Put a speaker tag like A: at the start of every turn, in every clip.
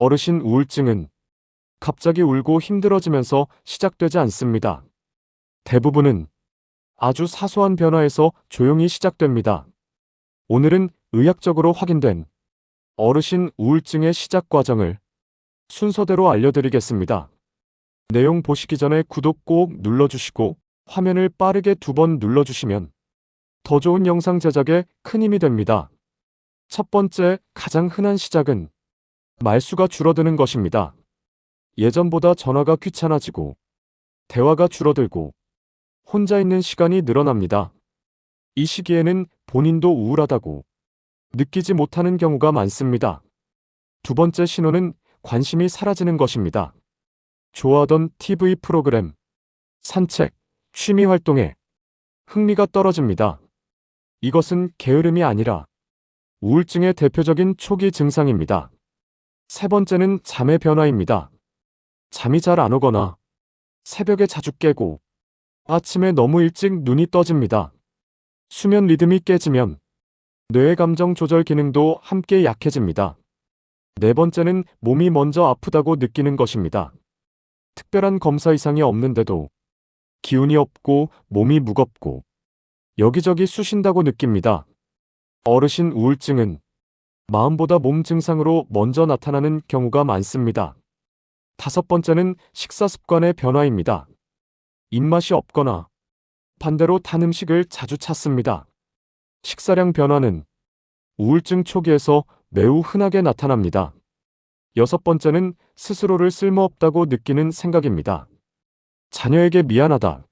A: 어르신 우울증은 갑자기 울고 힘들어지면서 시작되지 않습니다. 대부분은 아주 사소한 변화에서 조용히 시작됩니다. 오늘은 의학적으로 확인된 어르신 우울증의 시작 과정을 순서대로 알려드리겠습니다. 내용 보시기 전에 구독 꼭 눌러주시고 화면을 빠르게 두 번 눌러주시면 더 좋은 영상 제작에 큰 힘이 됩니다. 첫 번째, 가장 흔한 시작은 말수가 줄어드는 것입니다. 예전보다 전화가 귀찮아지고 대화가 줄어들고 혼자 있는 시간이 늘어납니다. 이 시기에는 본인도 우울하다고 느끼지 못하는 경우가 많습니다. 두 번째 신호는 관심이 사라지는 것입니다. 좋아하던 TV 프로그램, 산책, 취미 활동에 흥미가 떨어집니다. 이것은 게으름이 아니라 우울증의 대표적인 초기 증상입니다. 세 번째는 잠의 변화입니다. 잠이 잘 안 오거나 새벽에 자주 깨고 아침에 너무 일찍 눈이 떠집니다. 수면 리듬이 깨지면 뇌의 감정 조절 기능도 함께 약해집니다. 네 번째는 몸이 먼저 아프다고 느끼는 것입니다. 특별한 검사 이상이 없는데도 기운이 없고 몸이 무겁고 여기저기 쑤신다고 느낍니다. 어르신 우울증은 마음보다 몸 증상으로 먼저 나타나는 경우가 많습니다. 다섯 번째는 식사 습관의 변화입니다. 입맛이 없거나 반대로 단 음식을 자주 찾습니다. 식사량 변화는 우울증 초기에서 매우 흔하게 나타납니다. 여섯 번째는 스스로를 쓸모없다고 느끼는 생각입니다. 자녀에게 미안하다,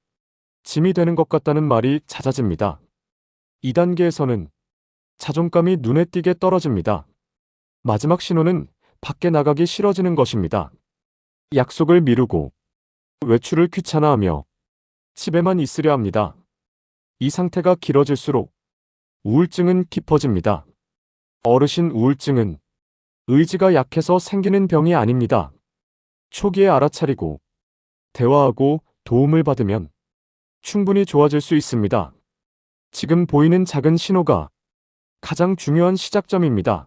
A: 짐이 되는 것 같다는 말이 잦아집니다. 2단계에서는 자존감이 눈에 띄게 떨어집니다. 마지막 신호는 밖에 나가기 싫어지는 것입니다. 약속을 미루고 외출을 귀찮아하며 집에만 있으려 합니다. 이 상태가 길어질수록 우울증은 깊어집니다. 어르신 우울증은 의지가 약해서 생기는 병이 아닙니다. 초기에 알아차리고 대화하고 도움을 받으면 충분히 좋아질 수 있습니다. 지금 보이는 작은 신호가 가장 중요한 시작점입니다.